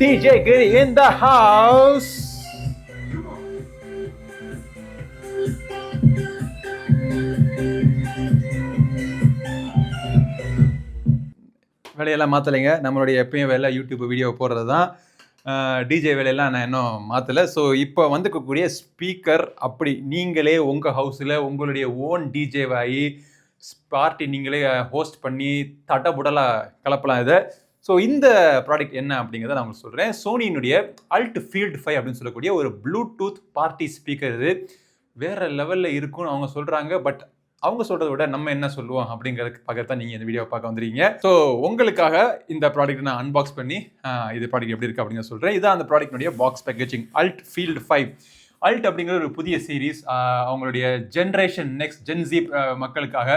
DJ Giri in the house. வேலையெல்லாம் மாற்றலைங்க நம்மளுடைய எப்பயும் வேலை யூடியூப் வீடியோ போடுறது தான் டிஜே வேலையெல்லாம் நான் இன்னும் மாற்றலை ஸோ இப்போ வந்துக்கக்கூடிய ஸ்பீக்கர் அப்படி நீங்களே உங்கள் ஹவுஸில் உங்களுடைய ஓன் டிஜேவாகி பார்ட்டி நீங்களே ஹோஸ்ட் பண்ணி தடபுடலாக கலப்பலாம் இதை. ஸோ இந்த ப்ராடக்ட் என்ன அப்படிங்கிறத நான் உங்களுக்கு சொல்கிறேன் சோனியினுடைய அல்ட் ஃபீல்டு ஃபைவ் அப்படின்னு சொல்லக்கூடிய ஒரு ப்ளூடூத் பார்ட்டி ஸ்பீக்கர் இது வேறு லெவலில் இருக்கும்னு அவங்க சொல்கிறாங்க பட் அவங்க சொல்கிறத விட நம்ம என்ன சொல்லுவோம் அப்படிங்கிறதுக்கு பார்க்கறது தான் நீங்கள் இந்த வீடியோ பார்க்க வந்துருக்கீங்க. ஸோ உங்களுக்காக இந்த ப்ராடக்ட் நான் அன்பாக்ஸ் பண்ணி இது ப்ராடக்ட் எப்படி இருக்குது அப்படின்னு சொல்கிறேன் இதான் அந்த ப்ராடக்ட்னுடைய box packaging ULT field five ULT அப்படிங்கிற ஒரு புதிய சீரீஸ் அவங்களுடைய ஜென்ரேஷன் நெக்ஸ்ட் ஜென்சி மக்களுக்காக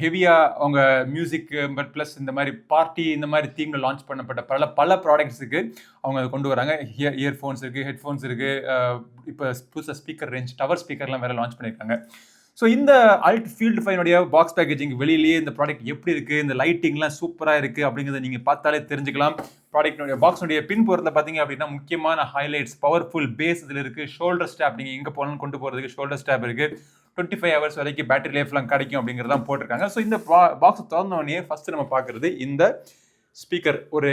ஹெவியாக அவங்க மியூசிக் பட் ப்ளஸ் இந்த மாதிரி பார்ட்டி இந்த மாதிரி தீமில் லான்ச் பண்ணப்பட்ட பல பல ப்ராடக்ட்ஸுக்கு அவங்க அதை கொண்டு வராங்க. இயர் இயர்ஃபோன்ஸ் இருக்குது ஹெட்ஃபோன்ஸ் இருக்குது இப்போ புதுசாக ஸ்பீக்கர் ரேஞ்ச் டவர் ஸ்பீக்கர்லாம் வேறு லான்ச் பண்ணியிருக்காங்க. ஸோ இந்த அல்ட் ஃபீல்டு ஃபைனுடைய பாக்ஸ் பேக்கேஜிங் வெளியிலேயே இந்த ப்ராடக்ட் எப்படி இருக்குது இந்த லைட்டிங்லாம் சூப்பராக இருக்குது அப்படிங்கிறத நீங்கள் பார்த்தாலே தெரிஞ்சுக்கலாம். ப்ராடக்ட்னுடைய பாக்ஸுடைய பின்புறத்தில் பார்த்தீங்க அப்படின்னா முக்கியமான ஹைலைட்ஸ் பவர்ஃபுல் பேஸ் இதில் இருக்குது ஷோல்டர் ஸ்டாப் நீங்கள் எங்கே போனாலும் கொண்டு போகிறதுக்கு ஷோல்டர் ஸ்டாப் இருக்குது டுவெண்ட்டி ஃபைவ் ஹவர்ஸ் வரைக்கும் பேட்டரி லைஃப்லாம் கிடைக்கும் அப்படிங்கிறதான் போட்டிருக்காங்க. ஸோ இந்த பாக்ஸ் திறந்தோடனே ஃபஸ்ட்டு நம்ம பார்க்குறது இந்த ஸ்பீக்கர் ஒரு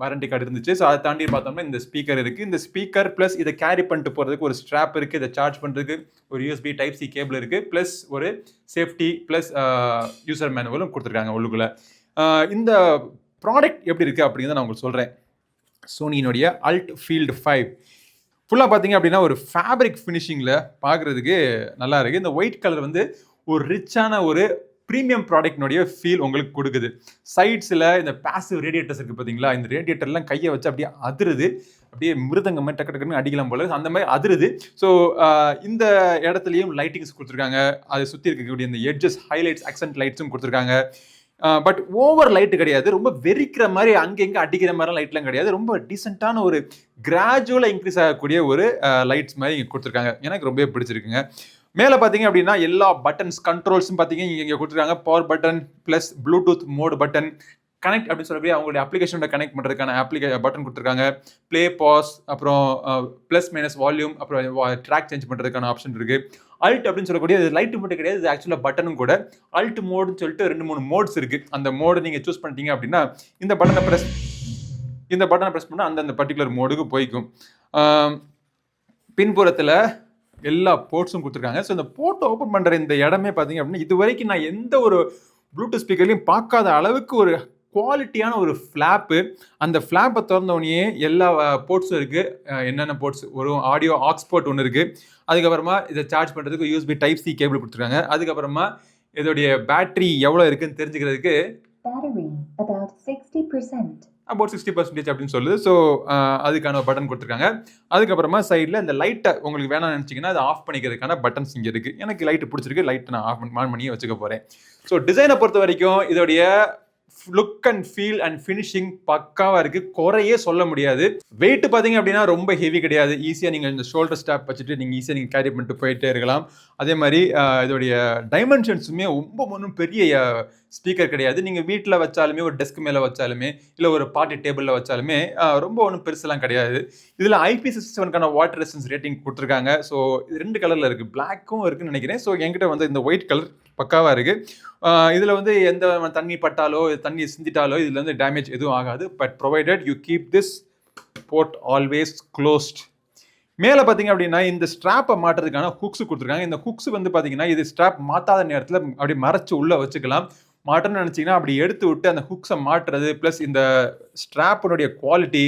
வாரண்டி கார்டு இருந்துச்சு. ஸோ அதை தாண்டி பார்த்தோம்னா இந்த ஸ்பீக்கர் இருக்குது இந்த ஸ்பீக்கர் ப்ளஸ் இதை கேரி பண்ணிட்டு போகிறதுக்கு ஒரு ஸ்ட்ராப் இருக்குது இதை சார்ஜ் பண்ணுறதுக்கு ஒரு யூஎஸ்பி டைப் சி கேபிள் இருக்குது ப்ளஸ் ஒரு சேஃப்டி ப்ளஸ் யூசர் மேனுவலும் கொடுத்துருக்காங்க உள்ளுக்குள்ளே. இந்த ப்ராடக்ட் எப்படி இருக்குது அப்படிங்கிறத நான் உங்களுக்கு சொல்கிறேன் சோனியினுடைய அல்ட் ஃபீல்டு ஃபைவ் ஃபுல்லாக பார்த்தீங்க அப்படின்னா ஒரு ஃபேப்ரிக் ஃபினிஷிங்கில் பார்க்குறதுக்கு நல்லா இருக்குது இந்த ஒயிட் கலர் வந்து ஒரு ரிச்சான ஒரு ப்ரீமியம் ப்ராடக்ட்னுடைய ஃபீல் உங்களுக்கு கொடுக்குது. சைட்ஸில் இந்த பாசிவ் ரேடியேட்டர்ஸ் இருக்குது பார்த்தீங்களா இந்த ரேடியேட்டர்லாம் கையை வச்சு அப்படியே அதிருது. அப்படியே மிருதங்க மாதிரி டக்கு டக்குன்னு அடிக்கலாம் போல அந்த மாதிரி அதிருது. ஸோ இந்த இடத்துலையும் லைட்டிங்ஸ் கொடுத்துருக்காங்க. அதை சுற்றி இருக்கக்கூடிய இந்த எட்ஜஸ் ஹைலைட்ஸ் அக்சன்ட் லைட்ஸும் கொடுத்துருக்காங்க. பட் ஓவர் லைட்டு கிடையாது. ரொம்ப வெறிக்கிற மாதிரி அங்கெங்கே அடிக்கிற மாதிரிலாம் லைட்லாம் கிடையாது. ரொம்ப டீசெண்டான ஒரு கிராஜுவலாக இன்க்ரீஸ் ஆகக்கூடிய ஒரு லைட்ஸ் மாதிரி இங்கே கொடுத்துருக்காங்க. எனக்கு ரொம்பவே பிடிச்சிருக்குங்க. மேலே பார்த்தீங்க அப்படின்னா எல்லா பட்டன்ஸ் கண்ட்ரோல்ஸும் பார்த்தீங்க இங்கே இங்கே கொடுத்துருக்காங்க. Power button plus Bluetooth mode button connect அப்படின்னு சொல்லக்கூடிய அவங்களுடைய அப்ளிகேஷனோட கனெக்ட் பண்ணுறதுக்கான அப்ளிகே பட்டன் கொடுத்துருக்காங்க. ப்ளே பாஸ் அப்புறம் ப்ளஸ் மைனஸ் வால்யூம் அப்புறம் ட்ராக் சேஞ்ச் பண்ணுறதுக்கான ஆப்ஷன் இருக்குது அல்ட் அப்படின்னு சொல்லக்கூடிய இது லைட்டு மட்டும் கிடையாது இது ஆக்சுவலாக பட்டனும் கூட. அல்ட் மோடுன்னு சொல்லிட்டு ரெண்டு மூணு மோட்ஸ் இருக்குது அந்த மோடு நீங்கள் சூஸ் பண்ணிட்டீங்க அப்படின்னா இந்த பட்டனை ப்ரெஸ் இந்த பட்டனை ப்ரெஸ் பண்ணால் அந்தந்த பர்டிகுலர் மோடுக்கு போய்க்கும். பின்புறத்தில் எல்லா போர்ட்ஸும் கொடுத்துருக்காங்க. ஸோ இந்த போர்ட் ஓப்பன் பண்ணுற இந்த இடமே பார்த்தீங்க அப்படின்னா இது வரைக்கும் நான் எந்த ஒரு ப்ளூடூத் ஸ்பீக்கர்லையும் பார்க்காத அளவுக்கு ஒரு குவாலிட்டியான ஒரு ஃப்ளாப்பு அந்த ஃப்ளாப்பை திறந்தோடனே எல்லா போர்ட்ஸும் இருக்குது என்னென்ன போர்ட்ஸ் ஒரு ஆடியோ ஆக்ஸ்போர்ட் ஒன்று இருக்குது அதுக்கப்புறமா இதை சார்ஜ் பண்ணுறதுக்கு யூஎஸ்பி டைப் சி கேபிள் கொடுத்துருக்காங்க. அதுக்கப்புறமா இதோடைய பேட்ரி எவ்வளோ இருக்குதுன்னு தெரிஞ்சுக்கிறதுக்கு அபவுட் சிக்ஸ்டி பர்சன்டேஜ் அப்படின்னு சொல்லுது. ஸோ அதுக்கான பட்டன் கொடுத்துருக்காங்க. அதுக்கப்புறமா சைடில் இந்த லைட்டை உங்களுக்கு வேணாம்னு நினச்சிங்கன்னா அதை ஆஃப் பண்ணிக்கிறதுக்கான பட்டன்ஸ் இங்கே இருக்குது எனக்கு லைட்டு பிடிச்சிருக்கு. லைட்டை நான் ஆஃப் ஆன் பண்ணி வச்சுக்க போகிறேன் ஸோ டிசைனை பொறுத்த வரைக்கும் இதோடைய look and feel and finishing பக்காவாக இருக்குது குறையே சொல்ல முடியாது. வெயிட் பார்த்தீங்க அப்படின்னா ரொம்ப ஹெவி கிடையாது. ஈஸியாக நீங்கள் இந்த ஷோல்டர் ஸ்டாப் வச்சுட்டு நீங்கள் ஈஸியாக நீங்கள் கேரி பண்ணிட்டு போயிட்டே இருக்கலாம். அதே மாதிரி இதோடைய டைமென்ஷன்ஸுமே ரொம்ப ஒன்றும் பெரிய ஸ்பீக்கர் கிடையாது. நீங்கள் வீட்டில் வச்சாலுமே ஒரு டெஸ்க் மேலே வச்சாலுமே இல்லை ஒரு பார்ட்டி டேபிளில் வச்சாலுமே ரொம்ப ஒன்றும் பெருசெல்லாம் கிடையாது. இதில் ஐபி செவனுக்கான வாட்டர் ரெசிஸ்டன்ஸ் ரேட்டிங் கொடுத்துருக்காங்க. ஸோ இது ரெண்டு கலரில் இருக்குது பிளாக்கும் இருக்குன்னு நினைக்கிறேன். ஸோ என்கிட்ட வந்து இந்த ஒயிட் கலர் பக்காவாக இருக்குது இதில் வந்து எந்த தண்ணி பட்டாலோ தண்ணி சிந்திட்டாலோ இதில் வந்து டேமேஜ் எதுவும் ஆகாது. But provided you keep this port always closed மேலே பார்த்தீங்க அப்படின்னா இந்த ஸ்ட்ராப்பை மாட்டுறதுக்கான ஹுக்ஸ் கொடுத்துருக்காங்க. இந்த ஹுக்ஸ் வந்து பார்த்தீங்கன்னா இது ஸ்ட்ராப் மாட்டாத நேரத்தில் அப்படியே மறைச்சு உள்ளே வச்சுக்கலாம். மாட்டணும்னு நினச்சிங்கன்னா அப்படி எடுத்து விட்டு அந்த ஹுக்ஸை மாட்டுறது ப்ளஸ் இந்த ஸ்ட்ராப்பினுடைய குவாலிட்டி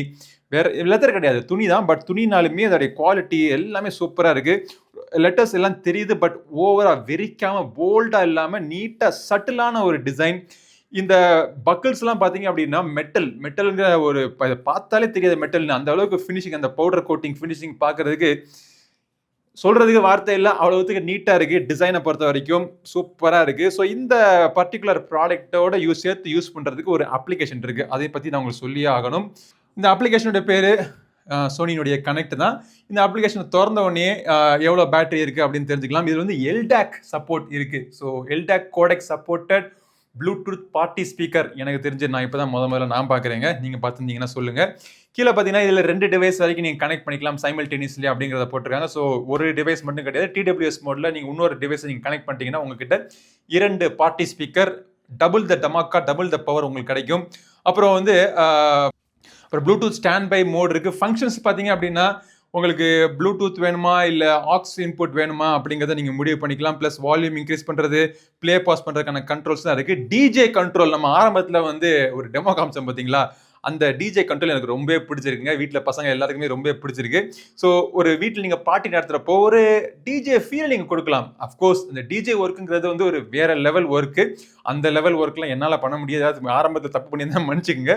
வேற லெதர் கிடையாது. துணி தான் பட் துணினாலுமே அதோடைய குவாலிட்டி எல்லாமே சூப்பராக இருக்குது லெட்டர்ஸ் எல்லாம் தெரியுது பட் ஓவராக வெறிக்காமல் போல்டாக இல்லாமல் நீட்டாக சட்டிலான ஒரு டிசைன் இந்த பக்கிள்ஸ்லாம் பார்த்தீங்க அப்படின்னா மெட்டல் மெட்டலுங்கிற ஒரு பார்த்தாலே தெரியாது மெட்டல்னு அந்த அளவுக்கு ஃபினிஷிங் அந்த பவுடர் கோட்டிங் ஃபினிஷிங் பார்க்குறதுக்கு சொல்றதுக்கு வார்த்தை இல்லை அவ்வளோத்துக்கு நீட்டாக இருக்குது டிசைனை பொறுத்த வரைக்கும் சூப்பராக இருக்குது ஸோ இந்த பர்டிகுலர் ப்ராடக்ட்டோட யூஸ் சேர்த்து யூஸ் பண்ணுறதுக்கு ஒரு அப்ளிகேஷன் இருக்குது அதை பற்றி நான் உங்களுக்கு சொல்லியே ஆகணும். இந்த அப்ளிகேஷனுடைய பேர் சோனியினுடைய கனெக்ட் தான். இந்த அப்ளிகேஷனை திறந்த உடனே எவ்வளோ பேட்டரி இருக்குது அப்படின்னு தெரிஞ்சுக்கலாம். இதில் வந்து எல்டாக் சப்போர்ட் இருக்குது so LDAC codec supported Bluetooth party speaker எனக்கு தெரிஞ்சு நான் இப்போ தான் முத முதல்ல நான் பார்க்குறேங்க நீங்கள் பார்த்துருந்தீங்கன்னா சொல்லுங்கள் கீழே பார்த்தீங்கன்னா இதில் ரெண்டு டிவைஸ் வரைக்கும் நீங்கள் கனெக்ட் பண்ணிக்கலாம் சைமல் சைமல்டேனியஸ்லி அப்படிங்கிறத போட்டிருக்காங்க. ஸோ ஒரு டிவைஸ் மட்டும் கிடையாது. டிடபிள்யூஎஸ் மோடில் நீங்கள் இன்னொரு டிவைஸ் நீங்கள் கனெக்ட் பண்ணிட்டீங்கன்னா உங்ககிட்ட இரண்டு பார்ட்டி ஸ்பீக்கர் டபுள் த டமாக்கா டபுள் த பவர் உங்களுக்கு கிடைக்கும். அப்புறம் வந்து அப்புறம் ப்ளூடூத் ஸ்டாண்ட் பை மோட் இருக்குது ஃபங்க்ஷன்ஸ் பார்த்தீங்க அப்படின்னா உங்களுக்கு ப்ளூடூத் வேணுமா? இல்லை ஆக்ஸ் இன்புட் வேணுமா? அப்படிங்கிறத நீங்கள் முடிவு பண்ணிக்கலாம். ப்ளஸ் வால்யூம் இன்க்ரீஸ் பண்ணுறது ப்ளே பாஸ் பண்ணுறதுக்கான கண்ட்ரோல்ஸ் தான் இருக்குது டிஜே கண்ட்ரோல் நம்ம ஆரம்பத்தில் வந்து ஒரு டெமோ காமிச்சோம் பார்த்தீங்களா அந்த டிஜே கண்ட்ரோல் எனக்கு ரொம்பவே பிடிச்சிருக்குங்க. வீட்டில் பசங்க எல்லாத்துக்குமே ரொம்ப பிடிச்சிருக்கு. ஸோ ஒரு வீட்டில் நீங்கள் பார்ட்டி நடத்துகிறப்போ ஒரு டிஜே ஃபீல் நீங்கள் கொடுக்கலாம். அஃப்கோர்ஸ் இந்த டிஜே ஒர்க்குங்கிறது வந்து ஒரு வேற லெவல் ஒர்க்கு அந்த லெவல் ஒர்க்லாம் என்னால் பண்ண முடியாது. அது ஆரம்பத்தில் தப்பு பண்ணி தான் மன்னிச்சுக்கோங்க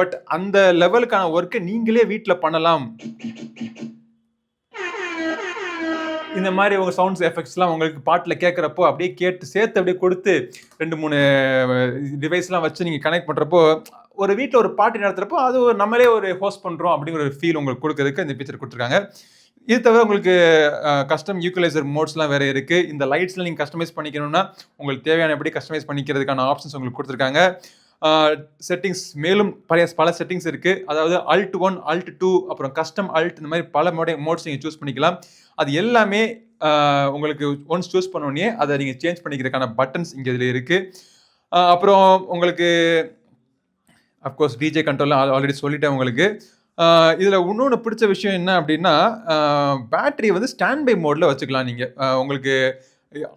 பட் அந்த லெவலுக்கான ஒர்க்கை நீங்களே வீட்டில் பண்ணலாம். இந்த மாதிரி உங்கள் சவுண்ட்ஸ் எஃபெக்ட்ஸ்லாம் உங்களுக்கு பாட்டில் கேட்குறப்போ அப்படியே கேட்டு சேர்த்து அப்படியே கொடுத்து ரெண்டு மூணு டிவைஸ்லாம் வச்சு நீங்கள் கனெக்ட் பண்ணுறப்போ ஒரு வீட்டில் ஒரு பார்ட்டி நடத்துகிறப்போ அது ஒரு நம்மளே ஒரு ஹோஸ்ட் பண்ணுறோம் அப்படிங்கிற ஒரு ஃபீல் உங்களுக்கு கொடுக்கறதுக்கு இந்த பிக்சர் கொடுத்துருக்காங்க. இது தவிர உங்களுக்கு கஸ்டம் யூக்குலைசர் மோட்ஸ்லாம் வேறு இருக்குது இந்த லைட்ஸில் நீங்கள் கஸ்டமைஸ் பண்ணிக்கணும்னா உங்களுக்கு தேவையான எப்படி கஸ்டமைஸ் பண்ணிக்கிறதுக்கான ஆப்ஷன்ஸ் உங்களுக்கு கொடுத்துருக்காங்க. செட்டிங்ஸ் மேலும் பழைய பல செட்டிங்ஸ் இருக்குது அதாவது அல்ட் ஒன் அல்ட் டூ அப்புறம் கஸ்டம் அல்ட் இந்த மாதிரி பல மோட மோட்ஸ் நீங்கள் சூஸ் பண்ணிக்கலாம். அது எல்லாமே உங்களுக்கு ஒன்ஸ் சூஸ் பண்ணோடனே அதை நீங்கள் சேஞ்ச் பண்ணிக்கிறதுக்கான பட்டன்ஸ் இங்கே இதில் இருக்குது அப்புறம் உங்களுக்கு அஃப்கோர்ஸ் டிஜே கண்ட்ரோல்லாம் ஆல்ரெடி சொல்லிட்டேன் உங்களுக்கு. இதில் இன்னொன்று பிடிச்ச விஷயம் என்ன அப்படின்னா பேட்டரி வந்து ஸ்டாண்ட் பை மோடில் வச்சுக்கலாம் நீங்கள் உங்களுக்கு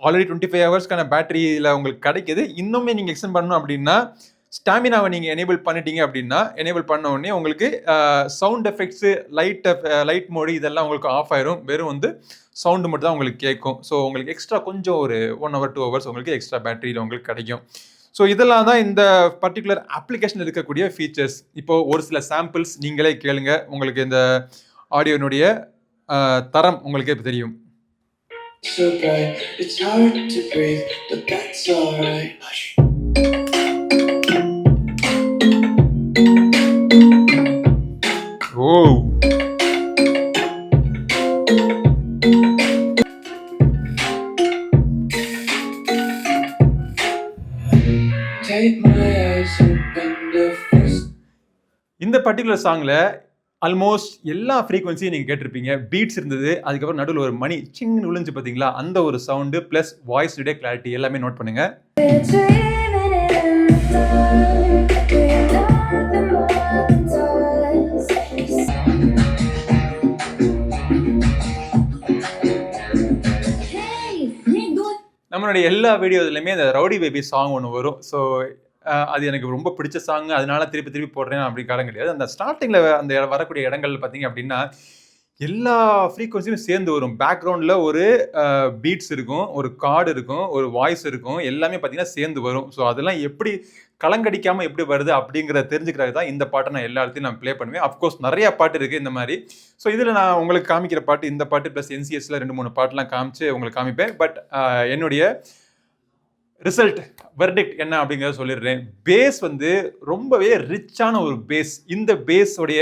ஆல்ரெடி டுவெண்ட்டி ஃபைவ் ஹவர்ஸ்க்கான பேட்டரியில் உங்களுக்கு கிடைக்குது. இன்னுமே நீங்கள் எக்ஸ்டெண்ட் பண்ணணும் அப்படின்னா ஸ்டாமினாவை நீங்கள் எனேபிள் பண்ணிட்டீங்க அப்படின்னா எனேபிள் பண்ண உடனே உங்களுக்கு sound effects light light mode இதெல்லாம் உங்களுக்கு ஆஃப் ஆயிரும். வெறும் வந்து சவுண்டு மட்டும் தான் உங்களுக்கு கேட்கும் ஸோ உங்களுக்கு எக்ஸ்ட்ரா கொஞ்சம் ஒரு ஒன் ஹவர் டூ ஹவர்ஸ் உங்களுக்கு எக்ஸ்ட்ரா பேட்டரியில் உங்களுக்கு கிடைக்கும். ஸோ இதெல்லாம் தான் இந்த பர்டிகுலர் அப்ளிகேஷன் இருக்கக்கூடிய ஃபீச்சர்ஸ் இப்போ ஒரு சில சாம்பிள்ஸ் நீங்களே கேளுங்க. உங்களுக்கு இந்த ஆடியோனுடைய தரம் உங்களுக்கே தெரியும். So bright, it's hard to breathe, but that's alright. இந்த பர்டிகுலர் சாங்ல ஆல்மோஸ்ட் எல்லா ஃப்ரீக்வன்சியும் நீங்கள் கேட்டிருப்பீங்க. பீட்ஸ் இருந்தது அதுக்கப்புறம் நடுவில் ஒரு மணி சின்னு விழுந்து பார்த்தீங்களா அந்த ஒரு சவுண்டு ப்ளஸ் வாய்ஸ் கிளாரிட்டி எல்லாமே நோட் பண்ணுங்க. நம்மளுடைய எல்லா வீடியோஸ்லையுமே அந்த ரவுடி பேபி சாங் ஒன்று வரும். ஸோ அது எனக்கு ரொம்ப பிடிச்ச சாங் அதனால திருப்பி திருப்பி போடுறேன் அப்படி காலம் கிடையாது. அந்த ஸ்டார்டிங்கில் அந்த வரக்கூடிய இடங்கள் பார்த்தீங்க அப்படின்னா எல்லா ஃப்ரீக்வன்சியும் சேர்ந்து வரும். பேக்ரவுண்டில் ஒரு பீட்ஸ் இருக்கும் ஒரு கார்டு இருக்கும் ஒரு வாய்ஸ் இருக்கும் எல்லாமே பார்த்தீங்கன்னா சேர்ந்து வரும். ஸோ அதெல்லாம் எப்படி கலங்கடிக்காமல் எப்படி வருது அப்படிங்கிறத தெரிஞ்சுக்கிறது தான் இந்த பாட்டை நான் எல்லா இடத்தையும் நான் ப்ளே பண்ணுவேன். அஃப்கோர்ஸ் நிறையா பாட்டு இருக்குது இந்த மாதிரி. ஸோ இதில் நான் உங்களுக்கு காமிக்கிற பாட்டு இந்த பாட்டு ப்ளஸ் என்சிஎஸ்ல ரெண்டு மூணு பாட்டெலாம் காமிச்சு உங்களுக்கு காமிப்பேன். பட் என்னுடைய ரிசல்ட் வெர்டிக்ட் என்ன அப்படிங்கிறத சொல்லிடுறேன். பேஸ் வந்து ரொம்பவே ரிச்சான ஒரு பேஸ் இந்த பேஸோடைய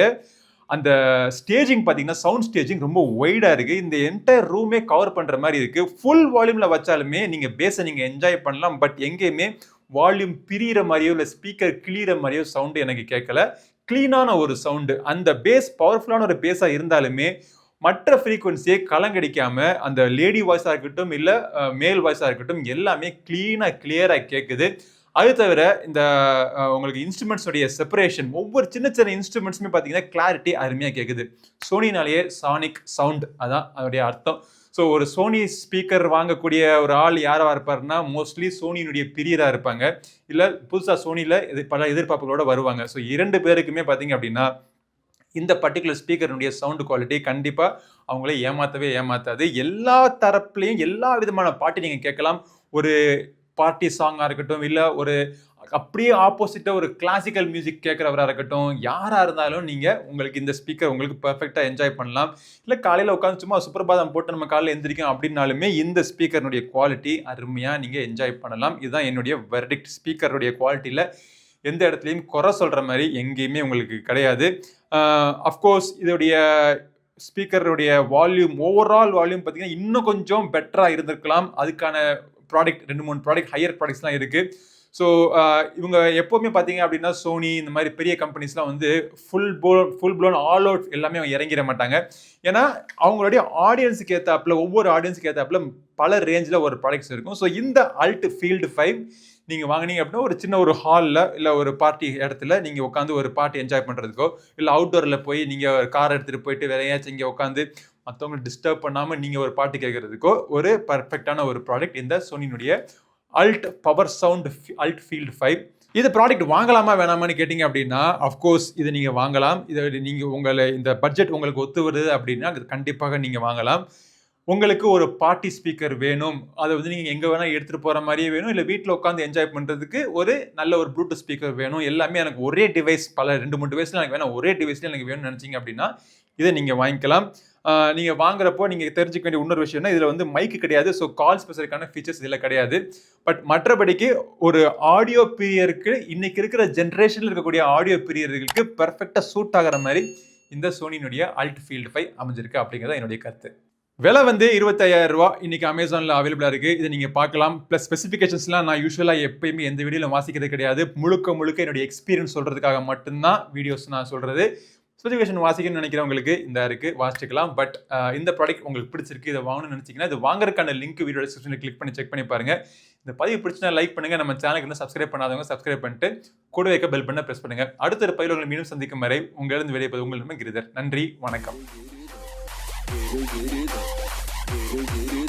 அந்த ஸ்டேஜிங் பார்த்தீங்கன்னா சவுண்ட் ஸ்டேஜிங் ரொம்ப ஒய்டாக இருக்குது இந்த என்டையர் ரூமே கவர் பண்ணுற மாதிரி இருக்குது ஃபுல் வால்யூமில் வச்சாலுமே நீங்கள் பேஸை நீங்கள் என்ஜாய் பண்ணலாம். பட் எங்கேயுமே வால்யூம் பிரியிற மாதிரியோ இல்லை ஸ்பீக்கர் கிளியிற மாதிரியோ சவுண்டு எனக்கு கேட்கல க்ளீனான ஒரு சவுண்டு அந்த பேஸ் பவர்ஃபுல்லான ஒரு பேஸாக இருந்தாலுமே மற்ற ஃப்ரீக்குவன்சியை கலங்கடிக்காமல் அந்த லேடி வாய்ஸாக இருக்கட்டும் இல்லை மேல் வாய்ஸாக இருக்கட்டும் எல்லாமே க்ளீனாக கிளியராக கேட்குது அது தவிர இந்த உங்களுக்கு இன்ஸ்ட்ருமெண்ட்ஸோடைய செப்பரேஷன் ஒவ்வொரு சின்ன சின்ன இன்ஸ்ட்ருமெண்ட்ஸுமே பார்த்தீங்கன்னா கிளாரிட்டி அருமையாக கேட்குது சோனினாலேயே சானிக் சவுண்ட் அதான் அதோடைய அர்த்தம். ஸோ ஒரு சோனி ஸ்பீக்கர் வாங்கக்கூடிய ஒரு ஆள் யாராக இருப்பார்னா மோஸ்ட்லி சோனியினுடைய பிரியராக இருப்பாங்க. இல்லை புதுசாக சோனியில் இது பல எதிர்பார்ப்புகளோட வருவாங்க. ஸோ இரண்டு பேருக்குமே பார்த்தீங்க அப்படின்னா இந்த பர்டிகுலர் ஸ்பீக்கருடைய சவுண்டு குவாலிட்டி கண்டிப்பாக அவங்கள ஏமாற்றவே ஏமாற்றாது எல்லா தரப்புலையும் எல்லா விதமான பாட்டு நீங்கள் கேட்கலாம். ஒரு பார்ட்டி சாங்காக இருக்கட்டும் இல்லை ஒரு அப்படியே ஆப்போசிட்டாக ஒரு கிளாசிக்கல் மியூசிக் கேட்குறவராக இருக்கட்டும் யாராக இருந்தாலும் நீங்கள் உங்களுக்கு இந்த ஸ்பீக்கர் உங்களுக்கு பர்ஃபெக்டாக என்ஜாய் பண்ணலாம். இல்லை காலையில் உட்காந்து சும்மா சுப்பிரபாதம் போட்டு நம்ம காலையில் எழுந்திரிக்கும் அப்படின்னாலுமே இந்த ஸ்பீக்கருடைய குவாலிட்டி அருமையாக நீங்கள் என்ஜாய் பண்ணலாம். இதுதான் என்னுடைய வெர்டிக்ட் ஸ்பீக்கருடைய குவாலிட்டியில் எந்த இடத்துலையும் குறை சொல்கிற மாதிரி எங்கேயுமே உங்களுக்கு கிடையாது. அஃப்கோர்ஸ் இதோடைய ஸ்பீக்கருடைய வால்யூம் ஓவரால் வால்யூம் பார்த்தீங்கன்னா இன்னும் கொஞ்சம் பெட்டராக இருந்திருக்கலாம். அதுக்கான ப்ராடக்ட் ரெண்டு மூணு ப்ராடக்ட் ஹையர் ப்ராடக்ட்ஸ்லாம் இருக்குது ஸோ இவங்க எப்போவுமே பார்த்தீங்க அப்படின்னா சோனி இந்த மாதிரி பெரிய கம்பெனிஸ்லாம் வந்து ஃபுல் போ ஃபுல் ப்ளோன் ஆல் அவுட் எல்லாமே அவங்க இறங்கிட மாட்டாங்க. ஏன்னா அவங்களுடைய ஆடியன்ஸுக்கு ஏற்றாப்புல ஒவ்வொரு ஆடியன்ஸுக்கு ஏற்றாப்புல பல ரேஞ்சில் ஒரு ப்ராடக்ட்ஸ் இருக்கும். ஸோ இந்த அல்ட் ஃபீல்டு ஃபைவ் நீங்கள் வாங்குனீங்க அப்படின்னா ஒரு சின்ன ஒரு ஹாலில் இல்லை ஒரு பார்ட்டி இடத்துல நீங்கள் உட்காந்து ஒரு பார்ட்டி என்ஜாய் பண்ணுறதுக்கோ இல்லை அவுட்டோரில் போய் நீங்கள் கார் எடுத்துகிட்டு போயிட்டு வேற ஏதாச்சும் இங்கே உட்காந்து மற்றவங்க டிஸ்டர்ப் பண்ணாமல் நீங்கள் ஒரு பாட்டு கேட்குறதுக்கோ ஒரு பர்ஃபெக்டான ஒரு ப்ராடக்ட் இந்த சோனினுடைய ULT power sound ULT field five இது ப்ராடக்ட் வாங்கலாமா வேணாமான்னு கேட்டிங்க அப்படின்னா அஃப்கோர்ஸ் இதை நீங்கள் வாங்கலாம். இதை நீங்கள் உங்களை இந்த பட்ஜெட் உங்களுக்கு ஒத்து வருது அப்படின்னா கண்டிப்பாக நீங்கள் வாங்கலாம். உங்களுக்கு ஒரு பார்ட்டி ஸ்பீக்கர் வேணும். அதை வந்து நீங்கள் எங்கே வேணால் எடுத்துகிட்டு போகிற மாதிரியே வேணும். இல்லை வீட்டில் உட்காந்து என்ஜாய் பண்ணுறதுக்கு ஒரு நல்ல ஒரு ப்ளூடூத் ஸ்பீக்கர் வேணும். எல்லாமே எனக்கு ஒரே டிவைஸ் பல ரெண்டு மூணு டிவைஸில் எனக்கு வேணும் ஒரே டிவைஸில் எனக்கு வேணும்னு நினச்சிங்க அப்படின்னா இதை நீங்கள் வாங்கிக்கலாம். நீங்கள் வாங்குறப்போ நீங்கள் தெரிஞ்சுக்க வேண்டிய இன்னொரு விஷயம்னா இதில் வந்து மைக்கு கிடையாது. ஸோ கால் ஸ்பெஷலுக்கான ஃபீச்சர்ஸ் இதில் கிடையாது. பட் மற்றபடிக்கு ஒரு ஆடியோ பிரியருக்கு இன்னைக்கு இருக்கிற ஜென்ரேஷனில் இருக்கக்கூடிய ஆடியோ பிரியர்களுக்கு பர்ஃபெக்டாக சூட் ஆகிற மாதிரி இந்த சோனியினுடைய அல்ட் ஃபீல்டு ஃபைவ் அமைஞ்சிருக்கு அப்படிங்கிறத என்னுடைய கருத்து. விலை வந்து இருபத்தாயிரம் ரூபா இன்னைக்கு அமேசானில் அவைலபிளாக இருக்குது இதை நீங்கள் பார்க்கலாம். ப்ளஸ் ஸ்பெசிஃபிகேஷன்ஸ்லாம் நான் யூஸ்வலாக எப்பயுமே எந்த வீடியோவில் வாசிக்கிறது கிடையாது. முழுக்க முழுக்க என்னுடைய எக்ஸ்பீரியன்ஸ் சொல்கிறதுக்காக மட்டும்தான் வீடியோஸ் நான் சொல்கிறது ஸ்பெசிஃபிகேஷன் வாசிக்கணும்னு நினைக்கிறவங்களுக்கு இந்த இருக்குது வாசிச்சுக்கலாம். பட் இந்த ப்ராடக்ட் உங்களுக்கு பிடிச்சிருக்கு இதை வாங்கணும்னு நினச்சிங்கன்னா இது வாங்குறதுக்கான லிங்க் வீடியோ டிஸ்கிரிப்ஷனில் கிளிக் பண்ணி செக் பண்ணி பாருங்கள் இந்த பதிவு பிடிச்சினா லைக் பண்ணுங்கள் நம்ம சேனலுக்கு இன்னும் சப்ஸ்கிரைப் பண்ணாதவங்க சப்ஸ்கிரைப் பண்ணிட்டு கூட வைக்க பெல் பண்ண ப்ரெஸ் பண்ணுங்கள் அடுத்த ஒரு மீண்டும் சந்திக்கும் வரை உங்களிடம் வெளியே உங்களிடமே கிரிதர். நன்றி. வணக்கம். querida, querida.